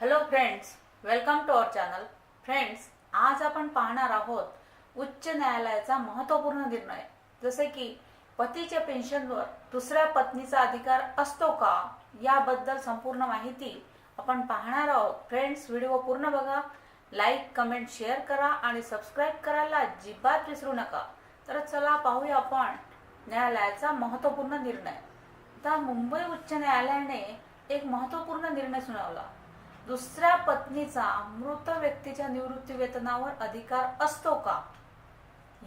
Hello friends welcome to our channel friends आज आपण पाहणार आहोत उच्च न्यायालयाचा महत्त्वपूर्ण निर्णय. जसे की पतीच्या पेन्शनवर दुसऱ्या पत्नीचा अधिकार असतो का? याबद्दल संपूर्ण माहिती आपण पाहणार आहोत. फ्रेंड्स व्हिडिओ पूर्ण बघा. लाईक कमेंट शेअर करा आणि सबस्क्राईब करायला अजिबात विसरू नका. तर चला पाहूया आपण न्यायालयाचा महत्त्वपूर्ण निर्णय. आता मुंबई उच्च न्यायालयाने एक महत्त्वपूर्ण निर्णय सुनावला. दुसऱ्या पत्नीचा मृत व्यक्तीच्या निवृत्ती वेतनावर अधिकार असतो का?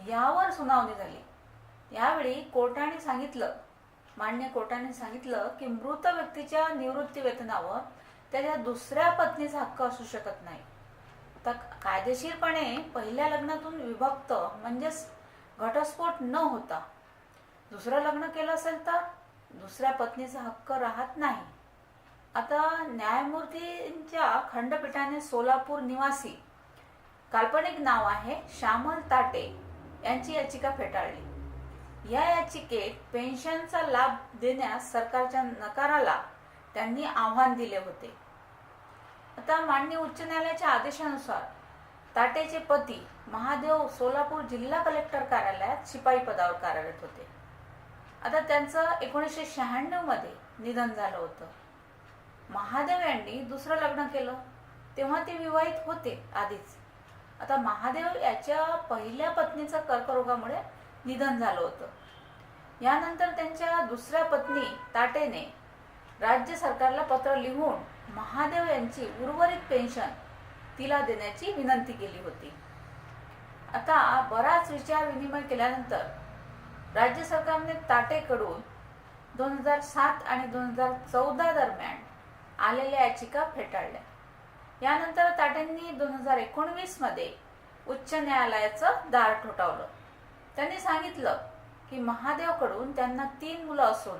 यावर सुनावणी झाली. यावेळी कोर्टाने सांगितलं मान्य कोर्टाने सांगितलं की मृत व्यक्तीच्या निवृत्ती वेतनावर त्याच्या दुसऱ्या पत्नीचा हक्क असू शकत नाही. तर कायदेशीरपणे पहिल्या लग्नातून विभक्त म्हणजेच घटस्फोट न होता दुसरं लग्न केलं असेल तर दुसऱ्या पत्नीचा हक्क राहत नाही. आता न्यायमूर्तींच्या खंडपीठाने सोलापूर निवासी काल्पनिक नाव आहे श्यामल ताटे यांची याचिका फेटाळली. या याचिकेत पेन्शनचा लाभ देण्यास सरकारच्या नकाराला त्यांनी आव्हान दिले होते. आता मान्य उच्च न्यायालयाच्या आदेशानुसार ताटेचे पती महादेव सोलापूर जिल्हा कलेक्टर कार्यालयात शिपाई पदावर कार्यरत होते. आता त्यांचं एकोणीसशे शहाण्णवमध्ये निधन झालं होतं. महादेव यांनी दुसरं लग्न केलं. तेव्हा ते विवाहित होते आधीच. आता महादेव याच्या पहिल्या पत्नीचं कर्करोगामुळे निधन झालं होतं. यानंतर त्यांच्या दुसऱ्या पत्नी ताटेने राज्य सरकारला पत्र लिहून महादेव यांची उर्वरित पेन्शन तिला देण्याची विनंती केली होती. आता बराच विचार विनिमय केल्यानंतर राज्य सरकारने ताटेकडून दोन हजार सात आणि दोन हजार चौदा दरम्यान आलेल्या याचिका फेटाळल्या. यानंतर ताटेंनी दोन हजार एकोणवीसमध्ये उच्च न्यायालयाचं दार ठोठावलं. त्यांनी सांगितलं की महादेवकडून त्यांना तीन मुलं असून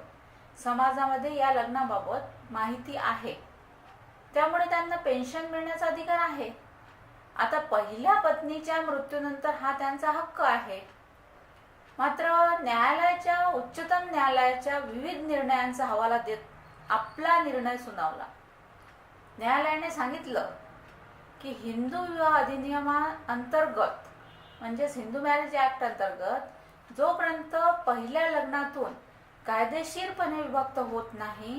समाजामध्ये या लग्नाबाबत माहिती आहे. त्यामुळे त्यांना पेन्शन मिळण्याचा अधिकार आहे. आता पहिल्या पत्नीच्या मृत्यूनंतर हा त्यांचा हक्क आहे. मात्र न्यायालयाच्या उच्चतम न्यायालयाच्या विविध निर्णयांचा हवाला देत आपला निर्णय सुनावला. न्यायालयाने सांगितलं की हिंदू विवाह अधिनियमा अंतर्गत म्हणजेच हिंदू मॅरेज ऍक्ट अंतर्गत जोपर्यंत पहिल्या लग्नातून कायदेशीरपणे विभक्त होत नाही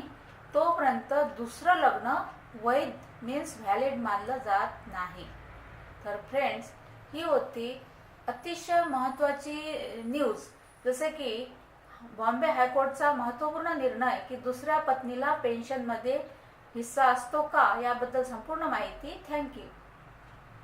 तोपर्यंत दुसरं लग्न वैध मीन्स व्हॅलिड मानलं जात नाही. तर फ्रेंड्स ही होती अतिशय महत्त्वाची न्यूज जसे की बॉम्बे हायकोर्टचा महत्त्वपूर्ण निर्णय की दुसऱ्या पत्नीला पेन्शनमध्ये हिस्सा असतो का याबद्दल संपूर्ण माहिती. थँक्यू